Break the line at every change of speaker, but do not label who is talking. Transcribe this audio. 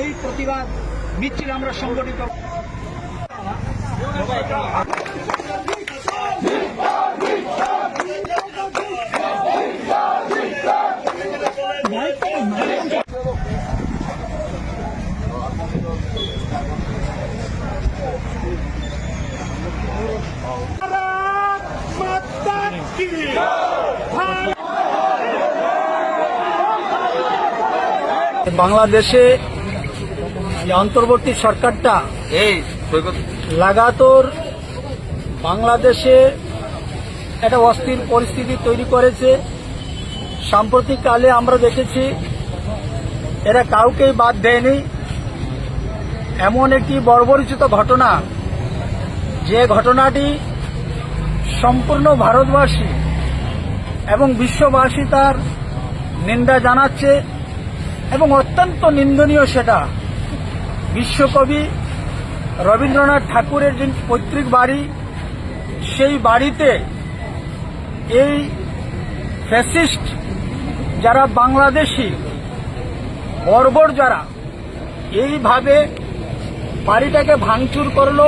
এই প্রতিবাদ মিছিল আমরা সংগঠিত
বাংলাদেশে যে অন্তর্বর্তী সরকারটা
এই
লাগাতর বাংলাদেশে একটা অস্থির পরিস্থিতি তৈরি করেছে। সাম্প্রতিককালে আমরা দেখেছি এরা কাউকেই বাদ দেয়নি। এমন একটি বর্বরিচিত ঘটনা যে ঘটনাটি সম্পূর্ণ ভারতবাসী এবং বিশ্ববাসী তার নিন্দা জানাচ্ছে এবং অত্যন্ত নিন্দনীয় সেটা। বিশ্বকবি রবীন্দ্রনাথ ঠাকুরের যে পৈতৃক বাড়ি, সেই বাড়িতে এই ফ্যাসিস্ট যারা বাংলাদেশি, বর্বর যারা, এইভাবে বাড়িটাকে ভাঙচুর করল।